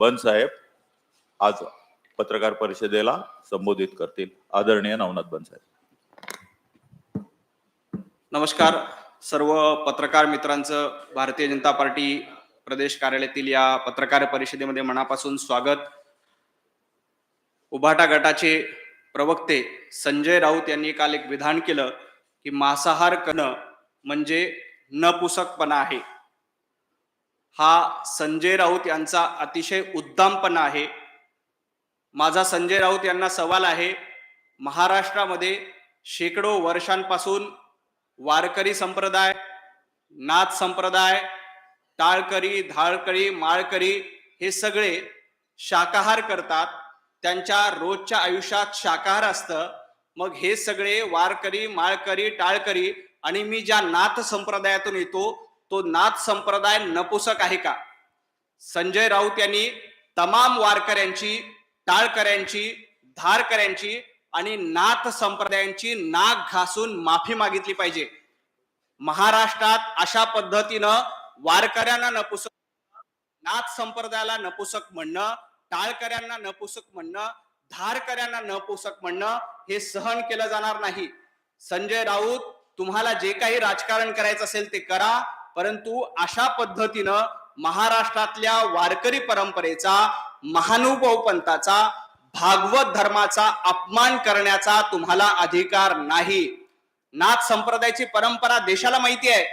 बन साहेब आज पत्रकार परिषदेला संबोधित करतील. आदरणीय नवनाथ बन साहेब. नमस्कार. सर्व पत्रकार मित्रांचं भारतीय जनता पार्टी प्रदेश कार्यालयातील या पत्रकार परिषदेमध्ये मनापासून स्वागत. उभाटा गटाचे प्रवक्ते संजय राऊत यांनी काल एक विधान केलं की मांसाहार करणं म्हणजे नपुसकपणा आहे. हा संजय राऊत यांचा अतिशय उद्दामपणा आहे. माझा संजय राऊत यांना सवाल आहे महाराष्ट्रामध्ये शेकडो वर्षांपासून वारकरी संप्रदाय नाथ संप्रदाय टाळकरी धाळकरी माळकरी हे सगळे शाकाहार करतात. त्यांच्या रोजच्या आयुष्यात शाकाहार असतं. मग हे सगळे वारकरी माळकरी टाळकरी आणि मी ज्या नाथ संप्रदायातून येतो तो नाथ संप्रदाय नपुसक आहे का? संजय राऊत यांनी तमाम वारकऱ्यांची टाळकऱ्यांची धारकऱ्यांची आणि नाथ संप्रदायांची नाक घासून माफी मागितली पाहिजे. महाराष्ट्रात अशा पद्धतीनं वारकऱ्यांना नपुसक नाथ संप्रदायाला नपुसक म्हणणं टाळकऱ्यांना नपुसक म्हणणं धारकऱ्यांना नपुसक म्हणणं हे सहन केलं जाणार नाही. संजय राऊत तुम्हाला जे काही राजकारण करायचं असेल ते करा. परंतु अशा पद्धतीनं महाराष्ट्रातल्या वारकरी परंपरेचा महानुभाव पंथाचा भागवत धर्माचा अपमान करण्याचा तुम्हाला अधिकार नाही. नाथ संप्रदायाची परंपरा देशाला माहिती आहे.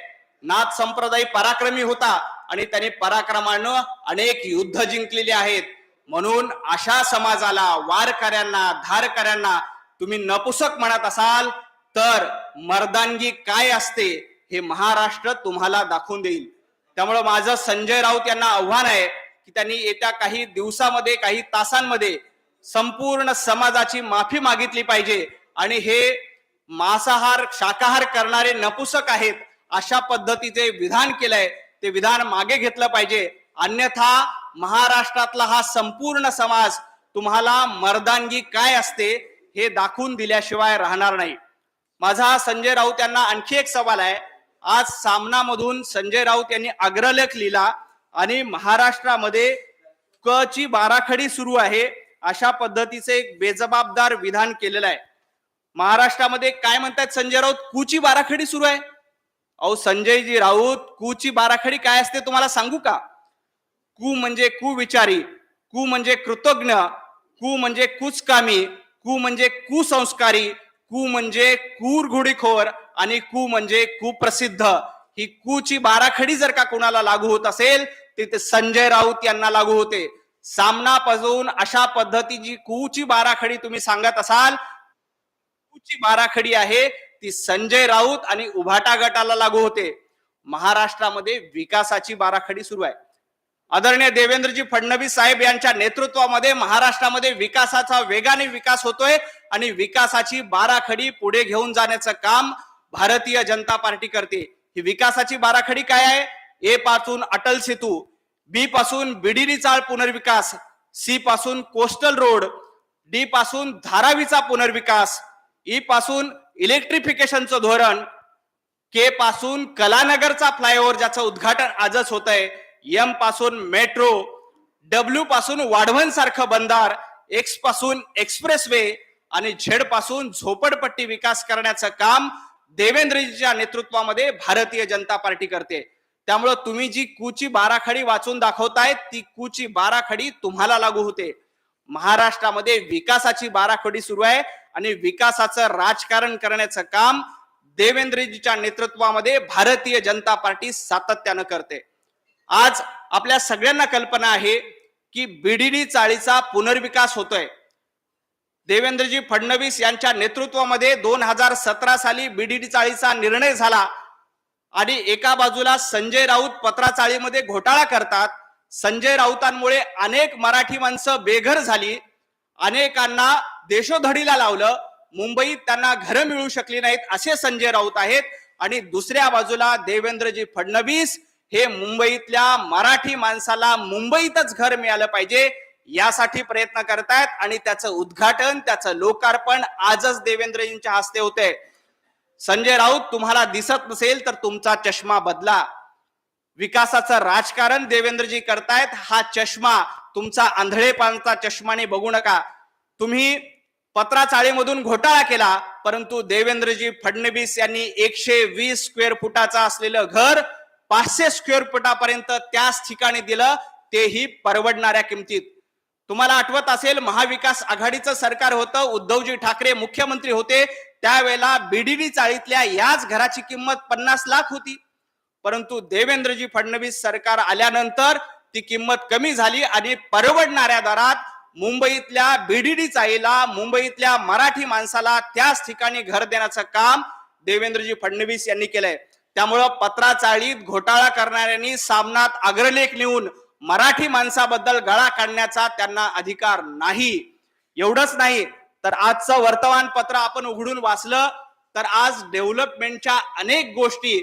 नाथ संप्रदाय पराक्रमी होता आणि त्याने पराक्रमानं अनेक युद्ध जिंकलेले आहेत. म्हणून अशा समाजाला वारकऱ्यांना धारकऱ्यांना तुम्ही नपुसक म्हणत असाल तर मर्दानगी काय असते? हे महाराष्ट्र तुम्हाला दाखवून देईल. त्यामुळं माझं संजय राऊत यांना आव्हान आहे की त्यांनी येत्या काही दिवसामध्ये काही तासांमध्ये संपूर्ण समाजाची माफी मागितली पाहिजे. आणि हे मांसाहार शाकाहार करणारे नपुसक आहेत अशा पद्धतीचे विधान केलंय ते विधान मागे घेतलं पाहिजे. अन्यथा महाराष्ट्रातला हा संपूर्ण समाज तुम्हाला मर्दानगी काय असते हे दाखवून दिल्याशिवाय राहणार नाही. माझा संजय राऊत यांना आणखी एक सवाल आहे. आज सामनामधून संजय राऊत यांनी अग्रलेख लिहिला आणि महाराष्ट्रामध्ये क ची बाराखडी सुरू आहे अशा पद्धतीचे एक बेजबाबदार विधान केलेलं आहे. महाराष्ट्रामध्ये काय म्हणतात संजय राऊत? कुची बाराखडी सुरू आहे. अहो संजयजी राऊत कुची बाराखडी काय असते तुम्हाला सांगू का? कु म्हणजे कुविचारी कु म्हणजे कृतज्ञ कु म्हणजे कुचकामी कु म्हणजे कुसंस्कारी कु म्हणजे कुरघुडीखोर आणि कु म्हणजे कुप्रसिद्ध ही कूची बाराखडी जर का कोणाला लागू होत असेल तिथे ते संजय राऊत यांना लागू होते. सामनापासून अशा पद्धतीची कुची बाराखडी तुम्ही सांगत असाल कुची बाराखडी आहे ती संजय राऊत आणि उभाटा गटाला लागू होते. महाराष्ट्रामध्ये विकासाची बाराखडी सुरू आहे. आदरणीय देवेंद्रजी फडणवीस साहेब यांच्या नेतृत्वामध्ये महाराष्ट्रामध्ये विकासाचा वेगाने विकास होतोय आणि विकासाची बाराखडी पुढे घेऊन जाण्याचं काम भारतीय जनता पार्टी करते. ही विकासाची बाराखडी काय आहे? ए पासून अटल सेतू बी पासून बिडिरी चाळ पुनर्विकास सी पासून कोस्टल रोड डी पासून धारावीचा पुनर्विकास ई पासून इलेक्ट्रिफिकेशनचं धोरण के पासून कलानगरचा फ्लायओव्हर ज्याचं उद्घाटन आजच होत आहे एमपासून मेट्रो डब्ल्यू पासून वाढवण सारखं बंदार एक्सपासून एक्सप्रेस वे आणि झेडपासून झोपडपट्टी विकास करण्याचं काम देवेंद्रजीच्या नेतृत्वामध्ये भारतीय जनता पार्टी करते. त्यामुळं तुम्ही जी कुची बाराखडी वाचून दाखवताय ती कुची बाराखडी तुम्हाला लागू होते. महाराष्ट्रामध्ये विकासाची बाराखडी सुरू आहे आणि विकासाचं राजकारण करण्याचं काम देवेंद्रजीच्या नेतृत्वामध्ये भारतीय जनता पार्टी सातत्यानं करते. आज आपल्या सगळ्यांना कल्पना आहे की बीडीडी चाळीचा पुनर्विकास होतोय. देवेंद्रजी फडणवीस यांच्या नेतृत्वामध्ये दोन हजार सतरा साली बीडीडी चाळीचा निर्णय झाला. आणि एका बाजूला संजय राऊत पत्राचाळीमध्ये घोटाळा करतात. संजय राऊतांमुळे अनेक मराठी माणसं बेघर झाली. अनेकांना देशोधडीला लावलं. मुंबईत त्यांना घरं मिळू शकली नाहीत असे संजय राऊत आहेत. आणि दुसऱ्या बाजूला देवेंद्रजी फडणवीस हे मुंबईतल्या मराठी माणसाला मुंबईतच घर मिळालं पाहिजे. यासाठी प्रयत्न करतायत आणि त्याचं उद्घाटन त्याचं लोकार्पण आजच देवेंद्रजींच्या हस्ते होते. संजय राऊत तुम्हाला दिसत नसेल तर तुमचा चष्मा बदला. विकासाचं राजकारण देवेंद्रजी करतायत. हा चष्मा तुमचा आंधळेपणाचा चष्माने बघू नका. तुम्ही पत्राचाळीमधून घोटाळा केला परंतु देवेंद्रजी फडणवीस यांनी एकशे वीस स्क्वेअर फुटाचं असलेलं घर पाचशे स्क्वेअर फुटापर्यंत त्याच ठिकाणी दिलं तेही परवडणाऱ्या किमतीत. तुम्हाला आठवत असेल महाविकास आघाडीचं सरकार होतं उद्धवजी ठाकरे मुख्यमंत्री होते. त्यावेळेला बीडीडी चाळीतल्या याच घराची किंमत पन्नास लाख होती. परंतु देवेंद्रजी फडणवीस सरकार आल्यानंतर ती किंमत कमी झाली आणि परवडणाऱ्या दरात मुंबईतल्या बीडीडी चाळीला मुंबईतल्या मराठी माणसाला त्याच ठिकाणी घर देण्याचं काम देवेंद्रजी फडणवीस यांनी केलंय. त्यामुळं पत्राचाळीत घोटाळा करणाऱ्यांनी सामनात अग्रलेख लिहून मराठी माणसाबद्दल गळा काढण्याचा त्यांना अधिकार नाही. एवढंच नाही तर आजचं वर्तमानपत्र आपण उघडून वाचलं तर आज डेव्हलपमेंटच्या अनेक गोष्टी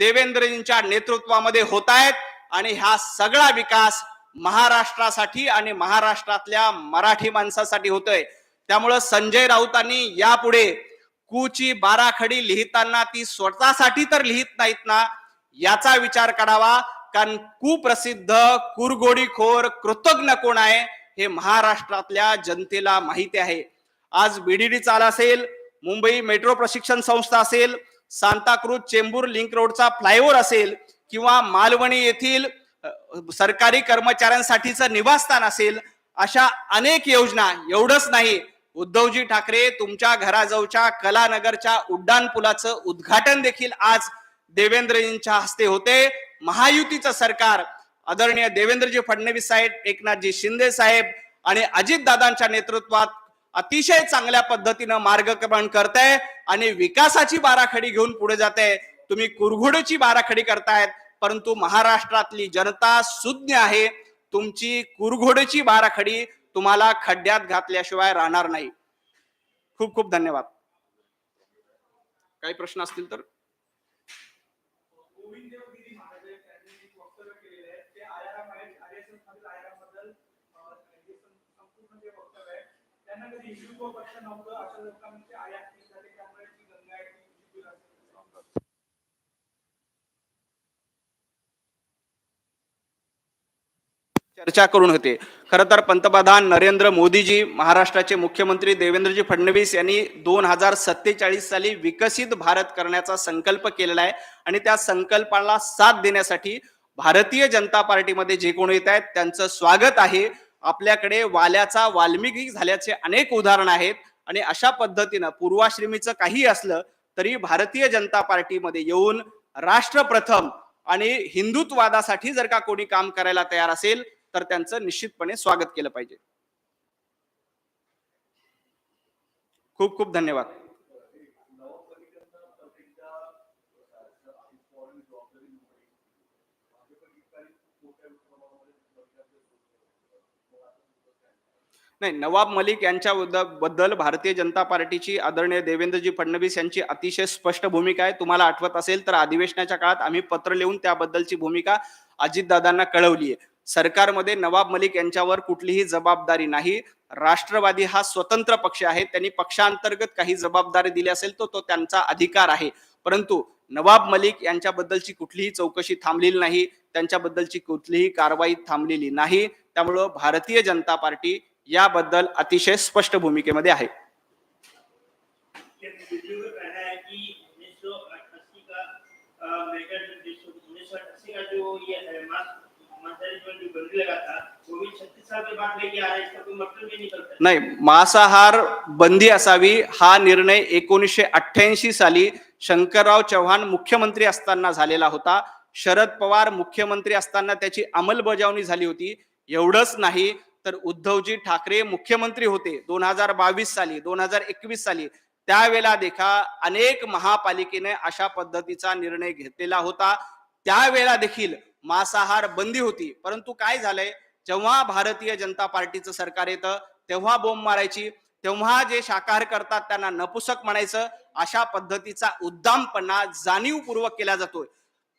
देवेंद्रजींच्या नेतृत्वामध्ये होत आहेत आणि हा सगळा विकास महाराष्ट्रासाठी आणि महाराष्ट्रातल्या मराठी माणसासाठी होतोय. त्यामुळं संजय राऊतांनी यापुढे कुची बाराखडी लिहिताना ती स्वतःसाठी तर लिहित नाहीत ना याचा विचार करावा. कारण कुप्रसिद्ध कुरगोडीखोर कृतज्ञ कोण आहे हे महाराष्ट्रातल्या जनतेला माहिती आहे. आज बीडीडी चाल असेल मुंबई मेट्रो प्रशिक्षण संस्था असेल सांताक्रूज चेंबूर लिंक रोडचा फ्लायओव्हर असेल किंवा मालवणी येथील सरकारी कर्मचाऱ्यांसाठीचं निवासस्थान असेल अशा अनेक योजना एवढंच नाही. उद्धवजी ठाकरे तुमच्या घराजवळच्या कलानगरच्या उड्डाण पुलाचं उद्घाटन देखील आज देवेंद्रजींच्या हस्ते होते. महायुतीचं सरकार. आदरणीय देवेंद्रजी फडणवीस साहेब एकनाथजी शिंदे साहेब आणि अजितदादांच्या नेतृत्वात अतिशय चांगल्या पद्धतीनं मार्गक्रमण करताय आणि विकासाची बाराखडी घेऊन पुढे जाते तुम्ही कुरघोडीची बाराखडी करतायत परंतु महाराष्ट्रातली जनता सुज्ञ आहे. तुमची कुरघोडीची बाराखडी तुम्हाला खड्ड्यात घातल्याशिवाय राहणार नाही. खूप खूप धन्यवाद. काही प्रश्न असतील तर? चर्चा करून होते. खर तर पंतप्रधान नरेंद्र मोदीजी महाराष्ट्राचे मुख्यमंत्री देवेंद्रजी फडणवीस यांनी दोन हजार सत्तेचाळीस साली विकसित भारत करण्याचा संकल्प केलेला आहे. आणि त्या संकल्पाला साथ देण्यासाठी भारतीय जनता पार्टीमध्ये जे कोण येत आहेत त्यांचं स्वागत आहे. आपल्याकडे वाल्याचा वाल्मिकी झाल्याचे अनेक उदाहरण आहेत. आणि अशा पद्धतीनं पूर्वाश्रमीचं काही असलं तरी भारतीय जनता पार्टीमध्ये येऊन राष्ट्रप्रथम आणि हिंदुत्ववादासाठी जर का कोणी काम करायला तयार असेल तर त्यांचं निश्चितपणे स्वागत केलं पाहिजे. खूप खूप धन्यवाद. नाही नवाब मलिक यांच्या बद्दल भारतीय जनता पार्टीची आदरणीय देवेंद्रजी फडणवीस यांची अतिशय स्पष्ट भूमिका आहे. तुम्हाला आठवत असेल तर अधिवेशनाच्या काळात आम्ही पत्र लिहून त्याबद्दलची भूमिका अजितदादांना कळवली आहे. सरकारमध्ये नवाब मलिक यांच्यावर कुठलीही जबाबदारी नाही. राष्ट्रवादी हा स्वतंत्र पक्ष आहे. त्यांनी पक्षांतर्गत काही जबाबदारी दिली असेल तर तो त्यांचा अधिकार आहे. परंतु नवाब मलिक यांच्याबद्दलची कुठलीही चौकशी थांबलेली नाही. त्यांच्याबद्दलची कुठलीही कारवाई थांबलेली नाही. त्यामुळं भारतीय जनता पार्टी याबद्दल अतिशय स्पष्ट भूमिकेमध्ये आहे. नाही मांसाहार बंदी असावी हा निर्णय एकोणीसशे अठ्ठ्याऐंशी साली शंकरराव चव्हाण मुख्यमंत्री असताना झालेला होता. शरद पवार मुख्यमंत्री असताना त्याची अंमलबजावणी झाली होती. एवढंच नाही तर उद्धवजी ठाकरे मुख्यमंत्री होते दोन हजार बावीस साली दोन हजार एकवीस साली. त्यावेळेला देखा अनेक महापालिकेने अशा पद्धतीचा निर्णय घेतलेला होता. त्यावेळेला देखील मांसाहार बंदी होती. परंतु काय झालंय? जेव्हा भारतीय जनता पार्टीचं सरकार येतं तेव्हा बोंब मारायची. तेव्हा जे शाकाहार करतात त्यांना नपुसक म्हणायचं. अशा पद्धतीचा उद्दामपणा जाणीवपूर्वक केला जातोय.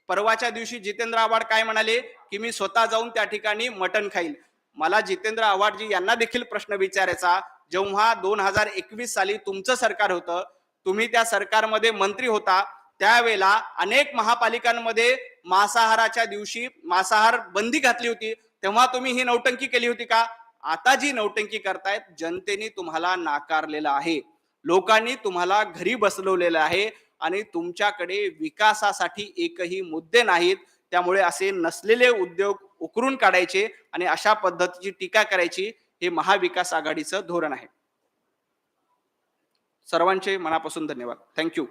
परवाच्या दिवशी जितेंद्र आव्हाड काय म्हणाले? की मी स्वतः जाऊन त्या ठिकाणी मटण खाईल. मला जितेंद्र आव्हाडजी यांना देखील प्रश्न विचारायचा. जेव्हा दोन हजार एकवीस साली तुमचं सरकार होतं तुम्ही त्या सरकारमध्ये मंत्री होता त्यावेळेला अनेक महापालिकांमध्ये मांसाहाराच्या दिवशी मांसाहार बंदी घातली होती. तेव्हा तुम्ही ही नौटंकी केली होती का? आता जी नौटंकी करतायत जनतेने तुम्हाला नाकारलेलं आहे. लोकांनी तुम्हाला घरी बसवलेलं आहे आणि तुमच्याकडे विकासासाठी एकही मुद्दे नाहीत. त्यामुळे असे नसलेले उद्योग उकरून काढायचे आणि अशा पद्धतीची टीका करायची हे महाविकास आघाडीचं धोरण आहे. सर्वांचे मनापासून धन्यवाद. थँक्यू